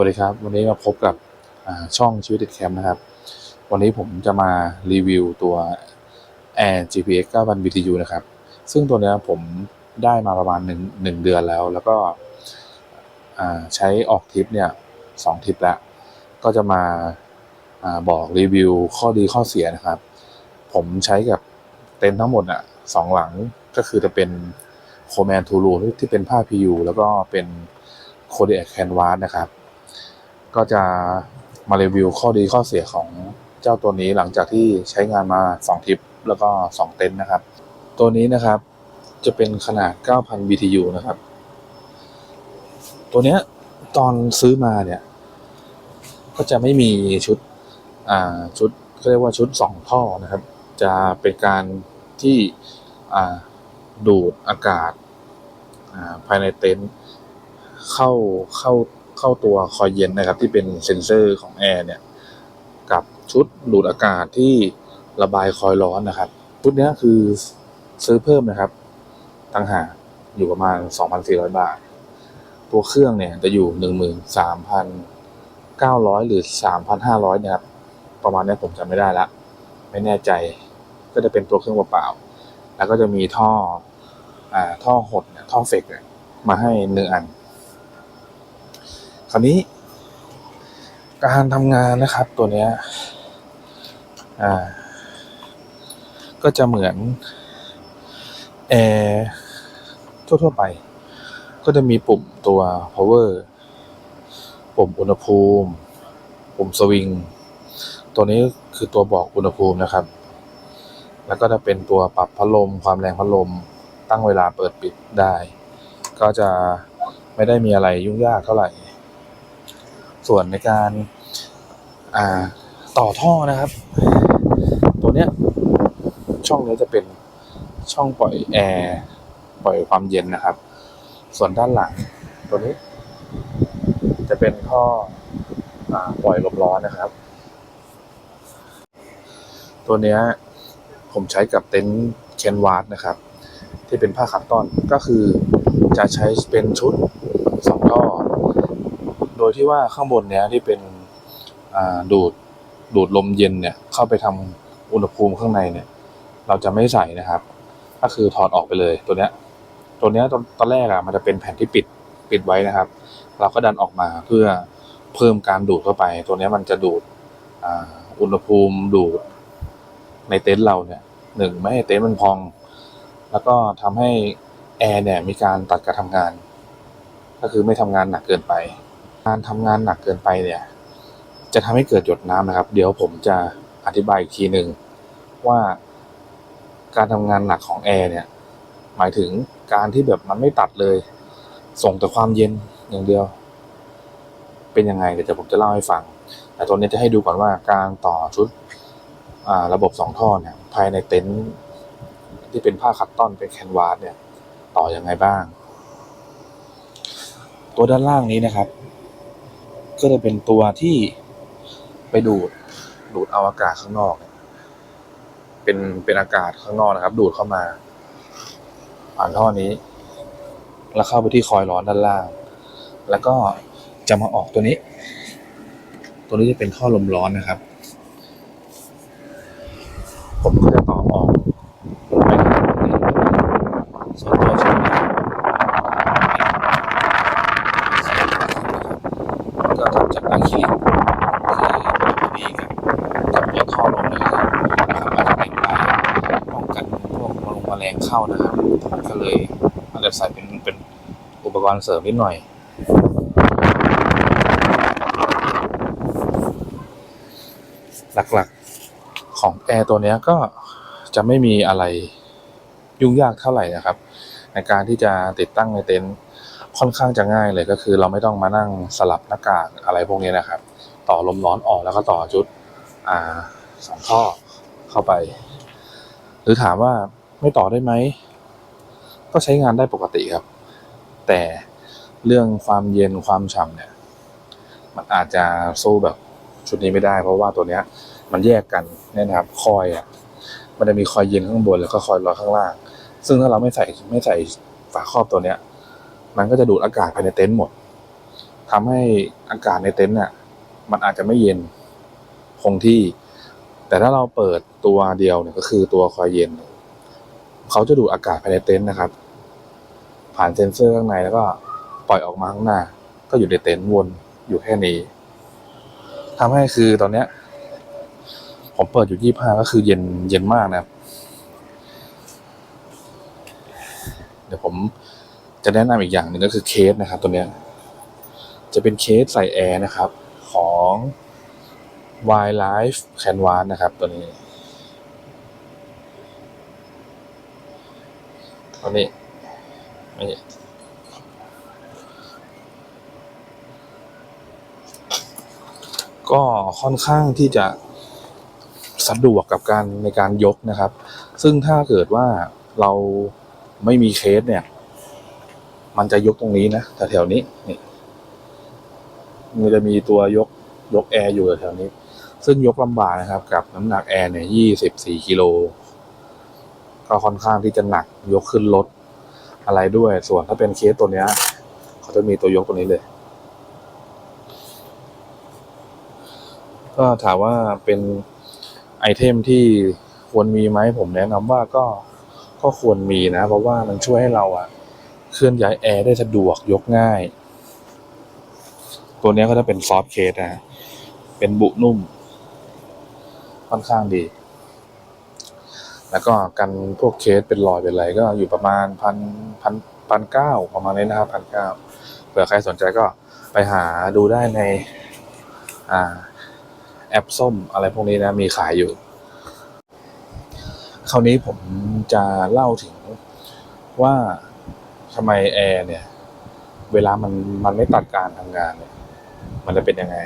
วัสดีครับ วันนี้มาพบกับช่องชีวิตติดแคมป์นะครับ วันนี้ผมจะมารีวิวตัว Air GPX 9,000 BTU นะครับ ซึ่งตัวนี้ผมได้มาประมาณหนึ่งเดือนแล้ว แล้วก็ใช้ออกทริปเนี่ยสองทริปแล้ว ก็จะมาอาบอกรีวิวข้อดีข้อเสียนะครับ ผมใช้กับเต็นท์ทั้งหมดอะสองหลังก็คือจะเป็นโคแมนทูรูที่เป็นผ้า PU แล้วก็เป็นโคเด a แคนวาสนะครับ ก็จะมารีวิวข้อดีข้อเสียของเจ้าตัวนี้หลังจากที่ใช้งานมา 2 ทริป แล้วก็ 2 เต็นท์นะครับ ตัวนี้นะครับจะเป็นขนาด 9,000 BTU นะครับ ตัวเนี้ยตอนซื้อมาเนี่ย ก็จะไม่มีชุด อ่า ชุดเขาเรียกว่าชุดสองท่อนะครับ จะเป็นการที่ อ่า ดูดอากาศ อ่า ภายในเต็นท์เข้าเข้า เข้าตัวคอยเย็นนะครับ ที่เป็นเซ็นเซอร์ของแอร์เนี่ยกับชุดดูดอากาศที่ระบายคอยร้อนนะครับ ชุดนี้คือซื้อเพิ่มนะครับต่างหาอยู่ประมาณ 2,400 บาท ตัวเครื่องเนี่ยจะอยู่ 13,900 หรือ 3,500นะครับ ประมาณนี้ผมจำไม่ได้ละ ไม่แน่ใจ ก็จะเป็นตัวเครื่องเปล่าๆแล้วก็จะมีท่อ อ่า ท่อหดเนี่ย ท่อเฟกเนี่ย มาให้หนึ่งอัน คราวนี้ การทำงานนะครับตัวเนี้ยอ่า ก็จะเหมือนแอร์ทั่ว ๆ ไป ก็จะมีปุ่มตัว power ปุ่มอุณหภูมิ ปุ่มสวิง ตัวนี้คือตัวบอกอุณหภูมินะครับ แล้วก็จะเป็นตัวปรับพัดลม ความแรงพัดลม ตั้งเวลาเปิดปิดได้ ก็จะไม่ได้มีอะไรยุ่งยากเท่าไหร่ ส่วนในการาต่อท่อนะครับ ตัวเนี้ยช่องนี้จะเป็นช่องปล่อยแอร์ปล่อยความเย็นนะครับ ส่วนด้านหลังตัวนี้ จะเป็นท่ออปล่อยลมร้อนนะครับ ตัวเนี้ยผมใช้กับเต็นท์เคนวาร์ดนะครับ ที่เป็นผ้าคัตตอนก็คือจะใช้เป็นชุดสองท่อ โดยที่ว่าข้างบนเนี้ยที่เป็นดูดดูดลมเย็นเนี่ยเข้าไปทำอุณหภูมิข้างในเนี่ย เราจะไม่ใส่นะครับ ก็คือถอดออกไปเลยตัวเนี้ย ตัวเนี้ยตอนตอนแรกอะมันจะเป็นแผ่นที่ปิดปิดไว้นะครับ เราก็ดันออกมาเพื่อเพิ่มการดูดเข้าไป ตัวเนี้ยมันจะดูดอุณหภูมิดูดในเต็นท์เราเนี่ยหนึ่งไม่ให้เต็นท์มันพอง แล้วก็ทำให้แอร์เนี่ยมีการตัดการทำงาน ก็คือไม่ทำงานหนักเกินไป การทำงานหนักเกินไปเนี่ย จะทำให้เกิดหยดน้ำนะครับ เดี๋ยวผมจะอธิบายอีกทีหนึ่งว่าการทำงานหนักของแอร์เนี่ย หมายถึงการที่แบบมันไม่ตัดเลย ส่งแต่ความเย็นอย่างเดียว เป็นยังไงเดี๋ยวผมจะเล่าให้ฟัง แต่ตัวนี้จะให้ดูก่อนว่าการต่อชุดระบบสองท่อเนี่ยภายในเต็นท์ที่เป็นผ้าคัตตอนเป็นแคนวาสเนี่ย ต่อยังไงบ้าง ตัวด้านล่างนี้นะครับ ก็จะเป็นตัวที่ไปดูดดูดเอาอากาศข้างนอก เป็นเป็นอากาศข้างนอกนะครับ ดูดเข้ามาผ่านท่อนี้ แล้วเข้าไปที่คอยล์ร้อนด้านล่าง แล้วก็จะมาออกตัวนี้ ตัวนี้จะเป็นท่อลมร้อนนะครับ ผมก็จะต่อออกไปทางนี้ส่วนตัวช่องนี้ก็ทำจากอะคริลิกคือพอดีกับกับตัวท่อลมเลยนะครับอาจจะเป็นไปป้องกันพวกมล งแมลงเข้านะครับผมก็เลยอาจจะใส่เป็นเป็นอุปกรณ์เสริมนิดหน่อย หลักๆของแอร์ตัวนี้ก็จะไม่มีอะไรยุ่งยากเท่าไหร่นะครับ ในการที่จะติดตั้งในเต็นท์ค่อนข้างจะง่ายเลยก็คือ เราไม่ต้องมานั่งสลับหน้ากากอะไรพวกนี้นะครับ ต่อลมร้อนออกแล้วก็ต่อชุดอ่าสองท่อเข้าไป หรือถามว่า ไม่ต่อได้ไหม ก็ใช้งานได้ปกติครับ แต่เรื่องความเย็นความฉ่ำเนี่ย มันอาจจะสู้แบบชุดนี้ไม่ได้ เพราะว่าตัวเนี้ย มันแยกกันนี่นะครับ คอยอะ มันจะมีคอยเย็นข้างบนแล้วก็คอยร้อนข้างล่าง ซึ่งถ้าเราไม่ใส่ไม่ใส่ฝาครอบตัวเนี้ย มันก็จะดูดอากาศภายในเต็นท์หมดทำให้อากาศในเต็นท์น่ะ มันอาจจะไม่เย็นคงที่ แต่ถ้าเราเปิดตัวเดียวเนี่ยก็คือตัวคอยเย็น เขาจะดูดอากาศภายในเต็นท์นะครับ ผ่านเซ็นเซอร์ข้างในแล้วก็ปล่อยออกมาข้างหน้า ก็อยู่ในเต็นท์วนอยู่แค่นี้ทำให้คือตอนเนี้ย ผมเปิดอยู่ยี่ห้าก็คือเย็นเย็นมากนะครับ เดี๋ยวผมจะแนะนำอีกอย่างหนึ่งก็คือเคสนะครับ ตัวเนี้ย จะเป็นเคสใส่แอร์นะครับ ของ Wildlife Canvas นะครับ ตัวนี้ ตัวนี้นี่ก็ค่อนข้างที่จะสะดวกกับการในการยกนะครับ ซึ่งถ้าเกิดว่าเราไม่มีเคสเนี่ย มันจะยกตรงนี้นะแถวๆนี้นี่มันจะมีตัวยกยกแอร์อยู่แถวนี้ ซึ่งยกลำบากนะครับ กับน้ำหนักแอร์เนี่ยยี่สิบสี่กิโล ก็ค่อนข้างที่จะหนักยกขึ้นรถอะไรด้วย ส่วนถ้าเป็นเคสตัวเนี้ยเขาจะมีตัวยกตัวนี้เลย ก็ถามว่าเป็นไอเทมที่ควรมีไหมผมแนะนำว่าก็ก็ควรมีนะ เพราะว่ามันช่วยให้เราอะเคลื่อนย้ายแอร์ได้สะดวกยกง่าย ตัวนี้ก็จะเป็นซอฟต์เคสนะเป็นบุนุ่ม ค่อนข้างดี แล้วก็กันพวกเคสเป็นรอยเป็นอะไรก็อยู่ประมาณพันพันพันเก้าประมาณนี้นะครับพันเก้าเผื่อใครสนใจก็ไปหาดูได้ในอ่าแอปส้มอะไรพวกนี้นะมีขายอยู่ คราวนี้ผมจะเล่าถึงว่าทำไมแอร์เนี่ย เวลามันมันไม่ตัดการทำงานเนี่ย มันจะเป็นยังไง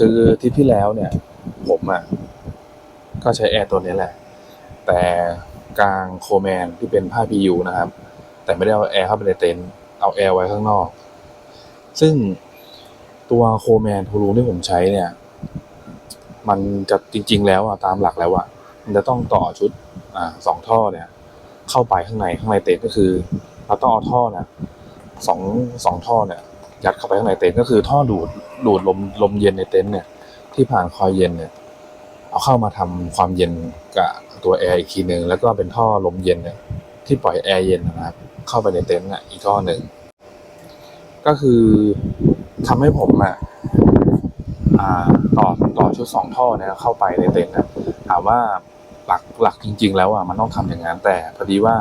คือทริปที่แล้วเนี่ย ผมอะ่ะ ก็ใช้แอร์ตัวนี้แหละ แต่กลางโคแมนที่เป็นผ้าพียูนะครับ แต่ไม่ได้เอาแอร์เข้าไปในเต็นท์เอาแอร์ไว้ข้างนอก ซึ่งตัวโคแมนทูรูที่ผมใช้เนี่ย มันจะจริง ๆ แล้วอะตามหลักแล้วอะมันจะต้องต่อชุดอสองท่อเนี่ย เข้าไปข้างในข้างในเต็นท์ก็คือเราต้องเอาท่อเนี่ยสองสองท่อเนี่ย ยัดเข้าไปข้างในเต็นท์ก็คือท่อดูดดูดลมลมเย็นในเต็นท์เนี่ย ที่ผ่านคอยเย็นเนี่ย เอาเข้ามาทำความเย็นกับ ตัวแอร์อีกทีหนึ่งแล้วก็เป็นท่อลมเย็นเนี่ยที่ปล่อยแอร์เย็นนะครับเข้าไปในเต็นท์อะอีกท่อหนึ่งก็คือทำให้ผมอะอ่าต่อต่อชุดสองท่อเนี่ยเข้าไปในเต็นท์นะถามว่าหลักหลักจริง ๆ แล้วอะมันต้องทำอย่างนั้นแต่พอดีว่า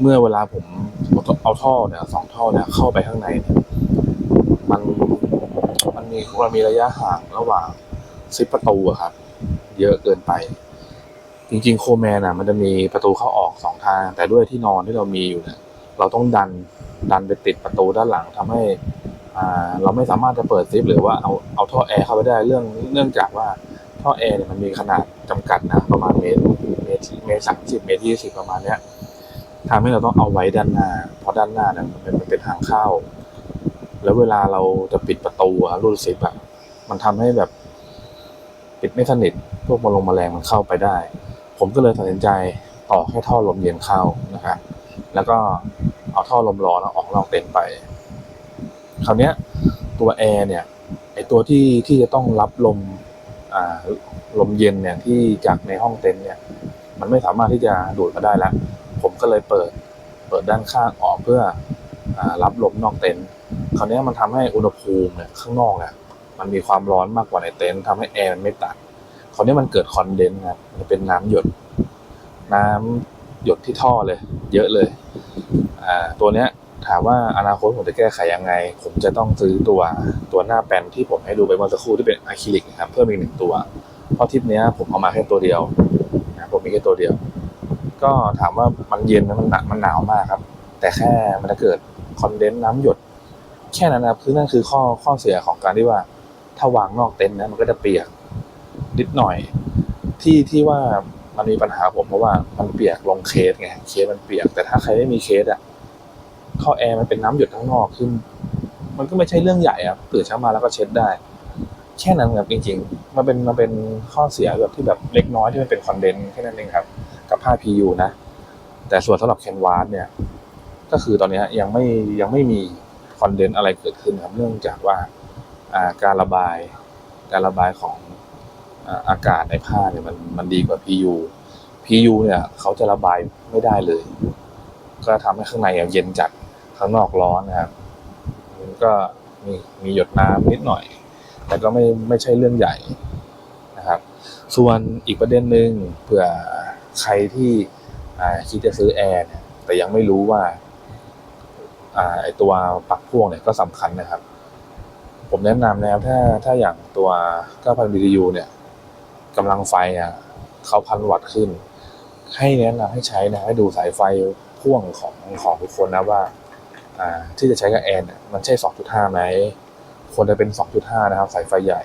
เมื่อเวลาผมเอาท่อเนี่ยสองท่อเนี่ยเข้าไปข้างในเนี่ยมันมันมีมันมีระยะห่างระหว่างซิปประตูอะครับ เยอะเกินไป จริงๆโคแมนอะ มันจะมีประตูเข้าออกสองทาง แต่ด้วยที่นอนที่เรามีอยู่เนี่ยเราต้องดันดันไปติดประตูด้านหลังทำให้อ่าเราไม่สามารถจะเปิดซิปหรือว่าเอาเอาท่อแอร์เข้าไปได้เรื่องเนื่องจากว่าท่อแอร์เนี่ยมันมีขนาดจำกัดนะประมาณเมตรเมตรเมตรสามสิบเมตรยี่สิบประมาณเนี้ยทำให้เราต้องเอาไว้ด้านหน้า เพราะด้านหน้าเนี่ยมันเป็นมันเป็นทางเข้า แล้วเวลาเราจะปิดประตูอะรูดซิปอะมันทำให้แบบ ปิดไม่สนิทพวกมลงมแมลงมันเข้าไปได้ ผมก็เลยตัดสินใจต่อให้ท่อลมเย็นเข้านะครับ แล้วก็เอาท่อลมร้อนออกนอกเต็นท์ไป คราวนี้ตัวแอร์เนี่ยไอตัวที่ที่จะต้องรับลมลมเย็นเนี่ยที่จากในห้องเต็นท์เนี่ย มันไม่สามารถที่จะดูดมาได้แล้ว ผมก็เลยเปิดเปิดด้านข้างออกเพื่ออรับลมนอกเต็นท์คราวนี้มันทำให้อุณหภูมิเนี่ยข้างนอกเนี่ยมันมีความร้อนมากกว่าในเต็นท์ทำให้แอร์มันไม่ตัด ราวนี้มันเกิดคอนเดนซ์ครับมันเป็นน้ำหยด น้ำหยดที่ท่อเลย เยอะเลย อ่า ตัวเนี้ย ถามว่าอนาคตผมจะแก้ไขยังไง ผมจะต้องซื้อตัวตัวหน้าแปลนที่ผมให้ดูไปเมื่อสักครู่ที่เป็นอะคริลิกนะครับเพิ่มอีกหนึ่งตัว เพราะทิปเนี้ยผมเอามาแค่ตัวเดียวนะผมมีแค่ตัวเดียว ก็ถามว่ามันเย็นมันหนักมันหนาวมากครับ แต่แค่มันจะเกิดคอนเดนซ์น้ำหยด แค่นั้นนะครับคือนั่นคือข้อข้อเสียของการที่ว่าถ้าวางนอกเต็นท์นะมันก็จะเปียก นิดหน่อย ที่ที่ว่ามันมีปัญหาผมเพราะว่ามันเปียกลงเคสไงเคสมันเปียก แต่ถ้าใครไม่มีเคสอะท่อแอร์มันเป็นน้ำหยดข้างนอกขึ้น มันก็ไม่ใช่เรื่องใหญ่อะตื่นเช้ามาแล้วก็เช็ดได้ แค่นั้นครับจริงๆ มันเป็นมันเป็นข้อเสียแบบที่แบบเล็กน้อยที่มันเป็นคอนเดนซ์แค่นั้นเองครับ กับผ้า PU นะ แต่ส่วนสำหรับแคนวาสเนี่ย ก็คือตอนนี้ยังไม่ยังไม่มีคอนเดนต์อะไรเกิดขึ้นครับเนื่องจากว่าการระบายการระบายของ อากาศในผ้าเนี่ยมันมันดีกว่า PU PU เนี่ยเขาจะระบายไม่ได้เลย ก็ทำให้ข้างในเย็นจัดข้างนอกร้อนนะครับมันก็มีมีหยดน้ำนิดหน่อย แต่ก็ไม่ไม่ใช่เรื่องใหญ่นะครับ ส่วนอีกประเด็นหนึ่งเผื่อใครที่คิดจะซื้อแอร์เนี่ยแต่ยังไม่รู้ว่าอ่าไอตัวปลั๊กพ่วงเนี่ยก็สำคัญนะครับ ผมแนะนำนะครับถ้าถ้าอย่างตัว 9,000 BTU เนี่ย กำลังไฟอะเขาพันวัตต์ขึ้น ให้แนะนำให้ใช้นะให้ดูสายไฟพ่วงของของทุกคนนะว่า อ่า ที่จะใช้กับแอนเนี่ยมันใช่ 2.5 ไหมควรจะเป็น 2.5 นะครับ สายไฟใหญ่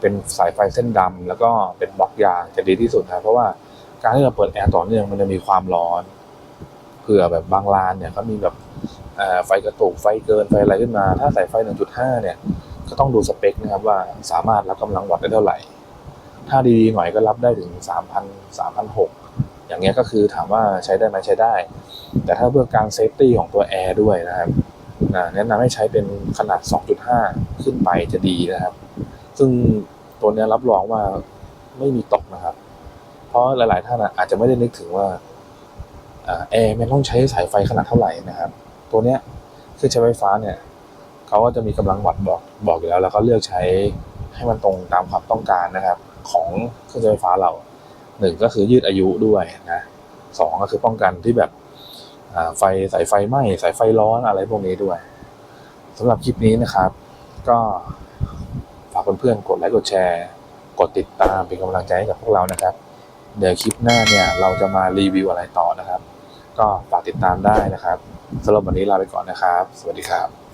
เป็นสายไฟเส้นดำแล้วก็เป็นบล็อกยางจะดีที่สุดนะเพราะว่าการที่เราเปิดแอร์ต่อเนื่องมันจะมีความร้อนเผื่อแบบบางร้านเนี่ยเขามีแบบไฟกระตุกไฟเกินไฟอะไรขึ้นมา ถ้าสายไฟ 1.5 เนี่ย ก็ต้องดูสเปคนะครับว่าสามารถรับกำลังวัตต์ได้เท่าไหร่ ถ้าดีๆหน่อยก็รับได้ถึง3,000 3,600อย่างเงี้ยก็คือถามว่าใช้ได้ไหมใช้ได้ แต่ถ้าเพื่อการเซฟตี้ของตัวแอร์ด้วยนะครับแนะนำให้ใช้เป็นขนาด 2.5 ขึ้นไปจะดีนะครับ ซึ่งตัวนี้รับรองว่าไม่มีตกนะครับ เพราะหลาย ๆ ท่านอาจจะไม่ได้นึกถึงว่าแอร์มันต้องใช้สายไฟขนาดเท่าไหร่นะครับ ตัวเนี้ยเครื่องใช้ไฟฟ้าเนี่ยเขาก็จะมีกำลังวัตต์บอกบอกอยู่แล้ว แล้วก็เลือกใช้ให้มันตรงตามความต้องการนะครับ ของเครื่องใช้ไฟฟ้าเราหนึ่งก็คือยืดอายุด้วยนะสองก็คือป้องกันที่แบบไฟสายไฟไหม้สายไฟร้อนอะไรพวกนี้ด้วยสำหรับคลิปนี้นะครับ ก็ฝากเพื่อนๆกดไลค์กดแชร์ กดติดตามเป็นกำลังใจให้กับพวกเรานะครับ เดี๋ยวคลิปหน้าเนี่ยเราจะมารีวิวอะไรต่อนะครับ ก็ฝากติดตามได้นะครับสำหรับวันนี้ลาไปก่อนนะครับ สวัสดีครับ